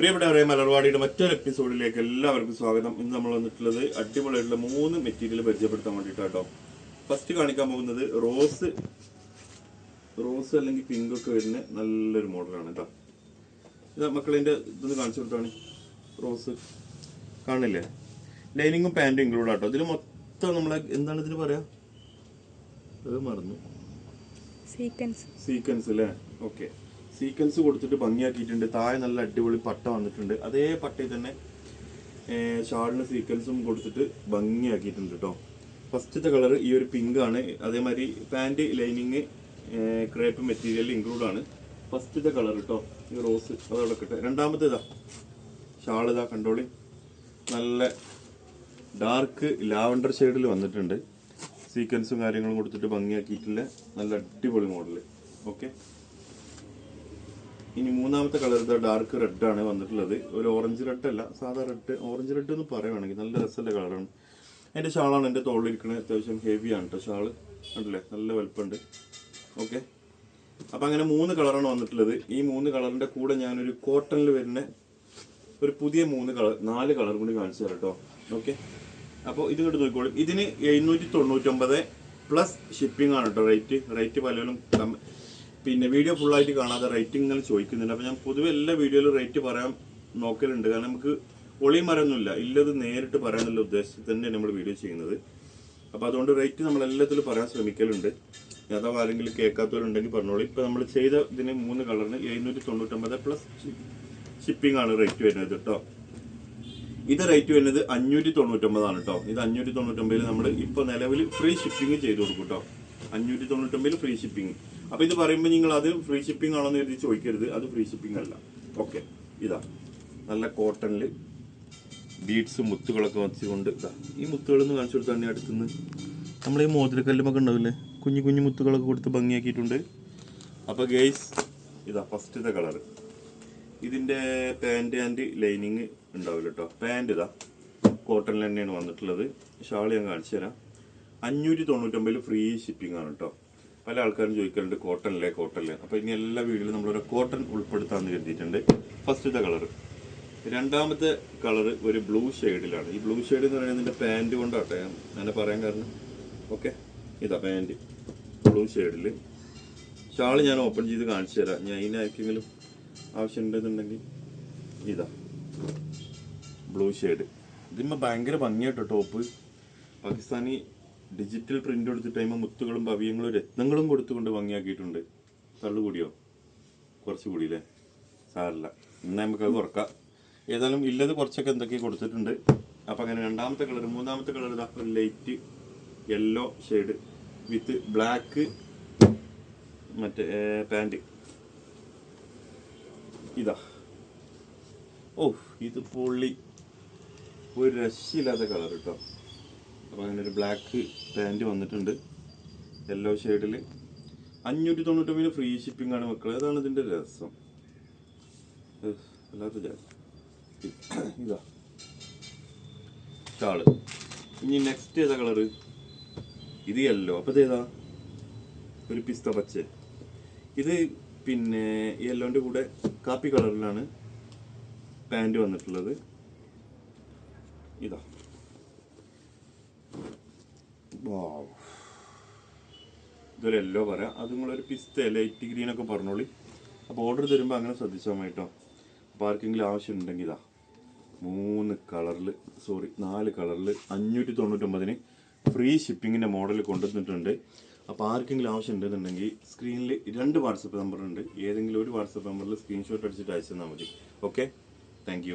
പ്രിയപ്പെട്ടവരെ മലർവാടിയുടെ മറ്റൊരു എപ്പിസോഡിലേക്ക് എല്ലാവർക്കും സ്വാഗതം. ഇന്ന് നമ്മൾ വന്നിട്ടുള്ളത് അടിപൊളിയായിട്ടുള്ള മൂന്ന് മെറ്റീരിയൽ പരിചയപ്പെടുത്താൻ വേണ്ടിയിട്ടാട്ടോ. ഫസ്റ്റ് കാണിക്കാൻ പോകുന്നത് റോസ് റോസ് അല്ലെങ്കിൽ പിങ്ക് ഒക്കെ വരുന്ന നല്ലൊരു മോഡലാണ് കേട്ടോ. ഇത് മക്കളിന്റെ ഇതൊന്ന് കാണിച്ചു കൊടുത്താണ്. റോസ് കാണില്ലേ? ലൈനിങ്ങും പാന്റും ഇൻക്ലൂഡ് ആട്ടോ. ഇതിൽ മൊത്തം നമ്മളെ എന്താണ് ഇതിന് പറയാ? അത് മറന്നു. സീക്വൻസ് സീക്വൻസ് അല്ലേ? ഓക്കെ സീക്വൻസ് കൊടുത്തിട്ട് ഭംഗിയാക്കിയിട്ടുണ്ട്. താഴെ നല്ല അടിപൊളി പട്ട വന്നിട്ടുണ്ട്. അതേ പട്ടയിൽ തന്നെ ഷാളിന് സീക്വൻസും കൊടുത്തിട്ട് ഭംഗിയാക്കിയിട്ടുണ്ട് കേട്ടോ ഫസ്റ്റത്തെ കളർ ഈ ഒരു പിങ്ക് ആണ്. അതേമാതിരി pant lining crepe material include ആണ്. ഫസ്റ്റത്തെ കളർ കേട്ടോ ഈ റോസ് അതവിടെ കിട്ടെ. രണ്ടാമത്തേതാ ഷാൾ ഇതാ കണ്ടോളി. നല്ല ഡാർക്ക് ലാവണ്ടർ ഷെയ്ഡിൽ വന്നിട്ടുണ്ട്. സീക്വൻസും കാര്യങ്ങളും കൊടുത്തിട്ട് ഭംഗിയാക്കിയിട്ടുള്ള നല്ല അടിപൊളി മോഡൽ ഓക്കെ? ഇനി മൂന്നാമത്തെ കളർ ഇതാ ഡാർക്ക് റെഡ് ആണ് വന്നിട്ടുള്ളത്. ഒരു ഓറഞ്ച് റെഡ് അല്ല സാധാ റെഡ്. ഓറഞ്ച് റെഡ് എന്ന് പറയുവാണെങ്കിൽ നല്ല രസമുള്ള കളറാണ്. എന്റെ ഷാളാണ് എന്റെ തോളിലിരിക്കുന്നത് അത്യാവശ്യം ഹെവിയാണ് കേട്ടോ ഷാൾ ഉണ്ടല്ലേ നല്ല വലുപ്പമുണ്ട്. ഓക്കെ അപ്പം അങ്ങനെ മൂന്ന് കളറാണ് വന്നിട്ടുള്ളത്. ഈ മൂന്ന് കളറിന്റെ കൂടെ ഞാനൊരു കോട്ടണിൽ വരുന്ന ഒരു പുതിയ മൂന്ന് കളർ നാല് കളർ കൂടി കാണിച്ചു തരാം കേട്ടോ ഓക്കെ അപ്പോൾ ഇത് ഇങ്ങോട്ട് നോക്കിക്കോളും. ഇതിന് എഴുന്നൂറ്റി തൊണ്ണൂറ്റൊമ്പത് പ്ലസ് ഷിപ്പിംഗ് ആണ് കേട്ടോ റേറ്റ് റേറ്റ് പലരും പിന്നെ വീഡിയോ ഫുള്ളായിട്ട് കാണാതെ റേറ്റ് ഇങ്ങനെ ചോദിക്കുന്നുണ്ട്. അപ്പോൾ ഞാൻ പൊതുവെ എല്ലാ വീഡിയോയിലും റേറ്റ് പറയാൻ നോക്കലുണ്ട്. കാരണം നമുക്ക് ഒളിയും മരമൊന്നുമില്ല. ഇല്ലത് നേരിട്ട് പറയാനുള്ള ഉദ്ദേശത്തിൽ തന്നെയാണ് നമ്മൾ വീഡിയോ ചെയ്യുന്നത്. അപ്പോൾ അതുകൊണ്ട് റേറ്റ് നമ്മൾ എല്ലാത്തിലും പറയാൻ ശ്രമിക്കലുണ്ട്. അഥവാ ആരെങ്കിലും കേൾക്കാത്തവരുണ്ടെങ്കിൽ പറഞ്ഞോളൂ. ഇപ്പോൾ നമ്മൾ ചെയ്ത ഇതിന് മൂന്ന് കളറിന് എഴുന്നൂറ്റി തൊണ്ണൂറ്റൊമ്പത് പ്ലസ് ഷിപ്പിംഗ് ആണ് റേറ്റ് വരുന്നത് കേട്ടോ ഇത് റേറ്റ് വരുന്നത് അഞ്ഞൂറ്റി തൊണ്ണൂറ്റൊമ്പതാണ് കേട്ടോ ഇത് അഞ്ഞൂറ്റി തൊണ്ണൂറ്റൊമ്പതിൽ നമ്മൾ ഇപ്പോൾ നിലവിൽ ഫ്രീ ഷിപ്പിംഗ് ചെയ്ത് കൊടുക്കും കേട്ടോ അഞ്ഞൂറ്റി തൊണ്ണൂറ്റൊമ്പതിൽ ഫ്രീ ഷിപ്പിംഗ് അപ്പോൾ ഇത് പറയുമ്പോൾ നിങ്ങൾ അത് ഫ്രീ ഷിപ്പിംഗ് ആണോ എന്ന് കരുതി ചോദിക്കരുത്. അത് ഫ്രീ ഷിപ്പിംഗ് അല്ല. ഓക്കെ ഇതാ. നല്ല കോട്ടണിൽ ബീഡ്സ് മുത്തുകളൊക്കെ വെച്ചുകൊണ്ട് ഇതാ. ഈ മുത്തുകളൊന്ന് കാണിച്ചു കൊടുത്താണ് തന്നെ അടുത്തുനിന്ന് നമ്മൾ ഈ മോതിരക്കല്ലുമൊക്കെ ഉണ്ടാവില്ലേ? കുഞ്ഞു കുഞ്ഞു മുത്തുകളൊക്കെ കൊടുത്ത് ഭംഗിയാക്കിയിട്ടുണ്ട്. അപ്പോൾ ഗെയ്സ് ഇതാ ഫസ്റ്റത്തെ കളർ ഇതിന്റെ പാന്റ് ആൻഡ് ലൈനിങ് ഉണ്ടാവില്ല കേട്ടോ പാന്റ് ഇതാ. കോട്ടണിൽ തന്നെയാണ് വന്നിട്ടുള്ളത്. ഷാൾ ഞാൻ കാണിച്ചു തരാം. അഞ്ഞൂറ്റി തൊണ്ണൂറ്റൊമ്പതിൽ ഫ്രീ ഷിപ്പിംഗ് ആണ് കേട്ടോ പല ആൾക്കാരും ചോദിക്കാറുണ്ട് കോട്ടണിലെ കോട്ടണിലെ. അപ്പോൾ ഇനി എല്ലാ വീഡിയോയിലും നമ്മളൊരു കോട്ടൺ ഉൾപ്പെടുത്താമെന്ന് കരുതിയിട്ടുണ്ട്. ഫസ്റ്റത്തെ കളർ രണ്ടാമത്തെ കളർ ഒരു ബ്ലൂ ഷെയ്ഡിലാണ് ഈ ബ്ലൂ ഷെയ്ഡ് എന്ന് പറയുന്നത് ഇതിന്റെ പാന്റ് കൊണ്ടാട്ടെ അങ്ങനെ പറയാൻ കാരണം. ഓക്കെ ഇതാ പാന്റ് ബ്ലൂ ഷെയ്ഡിൽ ഷാൾ ഞാൻ ഓപ്പൺ ചെയ്ത് കാണിച്ചു തരാം. ഞാൻ ഇതിനാർക്കെങ്കിലും ആവശ്യമുണ്ടെന്നുണ്ടെങ്കിൽ ഇതാ. ബ്ലൂ ഷെയ്ഡ് ഇതിന്മ ഭയങ്കര ഭംഗിയാട്ടോ ടോപ്പ് പാകിസ്ഥാനി ഡിജിറ്റൽ പ്രിന്റ് കൊടുത്തിട്ട് അതിന് മുത്തുകളും ഭവ്യങ്ങളും രത്നങ്ങളും കൊടുത്തുകൊണ്ട് ഭംഗിയാക്കിയിട്ടുണ്ട്. തള്ളു കൂടിയോ കുറച്ച് കൂടിയില്ലേ സാറില്ല എന്നാൽ നമുക്ക് അത് കുറക്കാം ഏതായാലും ഇല്ലത് കുറച്ചൊക്കെ എന്തൊക്കെ കൊടുത്തിട്ടുണ്ട്. അപ്പം അങ്ങനെ രണ്ടാമത്തെ കളർ മൂന്നാമത്തെ കളർ ഇതാ light yellow shade with black മറ്റേ പാന്റ്. ഇതാ. ഓ ഇത് പൊള്ളി. ഒരു രക്ഷയില്ലാത്ത കളർ കേട്ടോ. അപ്പോൾ അതിനൊരു ബ്ലാക്ക് പാന്റ് വന്നിട്ടുണ്ട്. യെല്ലോ ഷെയ്ഡിൽ അഞ്ഞൂറ്റി തൊണ്ണൂറ്റൊമ്പതിന് ഫ്രീ ഷിപ്പിംഗ് ആണ് മക്കൾ അതാണ് ഇതിന്റെ രസം. അല്ലാത്ത ഇതാ. ഷാൾ. ഇനി നെക്സ്റ്റ് ഏതാ കളറ് ഇത് യെല്ലോ അപ്പോൾ ഇതേതാ ഒരു പിസ്ത പച്ച. ഇത് പിന്നെ യെല്ലോന്റെ കൂടെ കാപ്പി കളറിലാണ് പാന്റ് വന്നിട്ടുള്ളത്. ഇതാ. ഇതൊരു യെല്ലോ പറയാം. അത് നിങ്ങളൊരു പിസ്ത ലൈറ്റ് ഗ്രീൻ ഒക്കെ പറഞ്ഞോളി. അപ്പോൾ ഓർഡർ തരുമ്പോൾ അങ്ങനെ ശ്രദ്ധിച്ചാൽ മതി കേട്ടോ അപ്പോൾ ആർക്കെങ്കിലും ആവശ്യമുണ്ടെങ്കിൽ ഇതാ. മൂന്ന് കളറിൽ സോറി നാല് കളറിൽ അഞ്ഞൂറ്റി തൊണ്ണൂറ്റൊമ്പതിന് ഫ്രീ ഷിപ്പിങ്ങിന്റെ മോഡൽ കൊണ്ടുവന്നിട്ടുണ്ട്. അപ്പോൾ ആർക്കെങ്കിലും ആവശ്യം ഉണ്ടെന്നുണ്ടെങ്കിൽ സ്ക്രീനിൽ രണ്ട് വാട്സപ്പ് നമ്പറുണ്ട് ഏതെങ്കിലും ഒരു വാട്സപ്പ് നമ്പറിൽ സ്ക്രീൻഷോട്ട് അടിച്ചിട്ട് അയച്ചു തന്നാൽ മതി ഓക്കെ താങ്ക്